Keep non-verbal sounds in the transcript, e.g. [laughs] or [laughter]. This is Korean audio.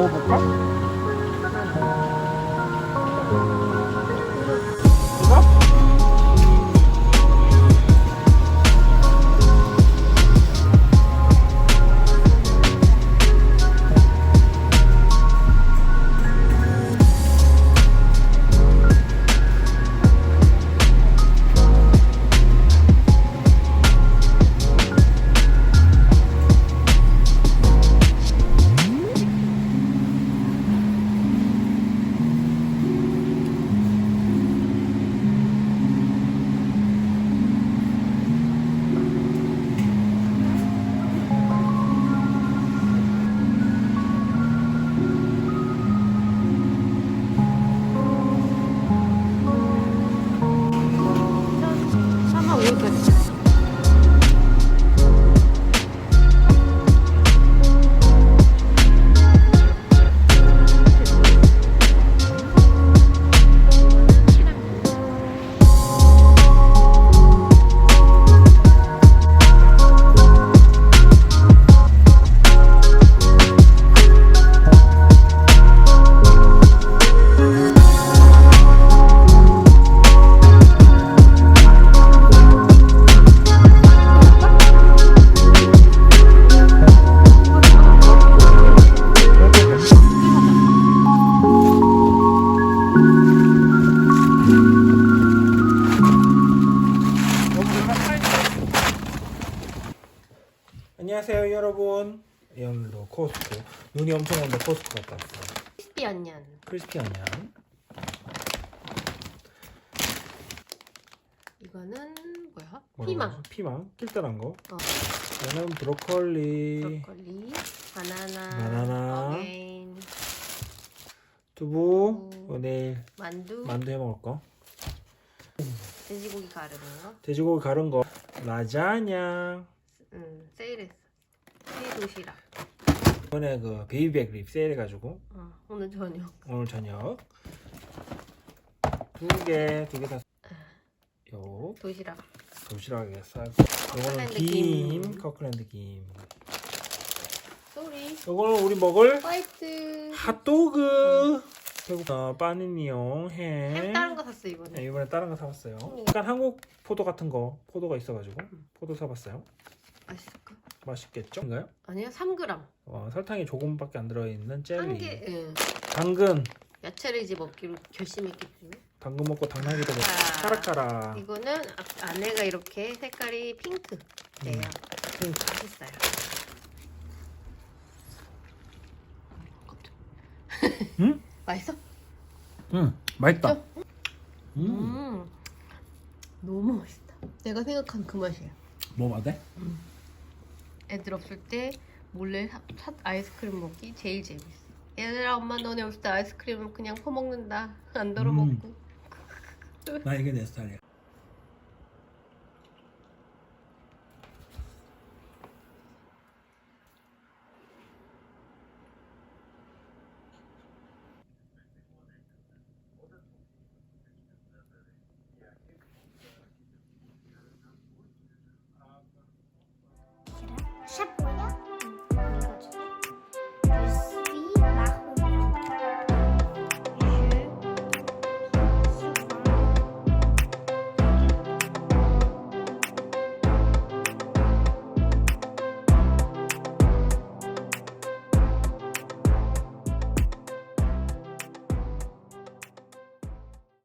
먹어볼까? 안녕하세요 여러분. 오늘도 코스코 눈이 엄청 온데 코스코 갔다 왔어요. 크리스피 언년. 크리스피 아니야 이거는 뭐야? 피망. 피망? 낄떨한 거? 어. 얘는 브로콜리. 브로콜리, 바나나, 바나나. 어게인, 두부. 두부. 어, 내일 만두, 만두 해 먹을 거. 돼지고기 가르는 거. 돼지고기 가른 거. 라자냐. 응, 세일했어. 새 도시락. 이번에 그 베이비백 립 세일해가지고 어, 오늘 저녁. 오늘 저녁 두 개 두 개 다. 요 도시락. 도시락에 싸고 요거는 커클랜드 김 김. 커클랜드 김 쏘리. 요거는 우리 먹을 화이트. 핫도그 배고파 빠니니용 햄 햄 다른 거 샀어 네, 이번에. 이번에 다른 거 사봤어요 음. 약간 한국 포도 같은 거 포도가 있어가지고 포도 사봤어요 맛있을까? 맛있겠죠? 인가요? 아니야, 3g. 어, 설탕이 조금밖에 안 들어있는 한 젤리 개. 응. 당근 야채를 이제 먹기로 결심했기 때문에. 당근 먹고 당나귀 되고 아. 카라카라 이거는 아- 안에가 이렇게 색깔이 핑크예요. 음. 맛있어요. 응? [laughs] 맛있어? 응 맛있다 음. 음. 너무 맛있다. 내가 생각한 그 맛이야. 먹어봐도 돼? 애들 없을 때 몰래 사, 사- 아이스크림 먹기 제일 재밌어. 얘들아 엄마 너네 없을 때 아이스크림을 그냥 퍼먹는다. 안 덜어 음. 먹고. 나 이게 내 스타일이야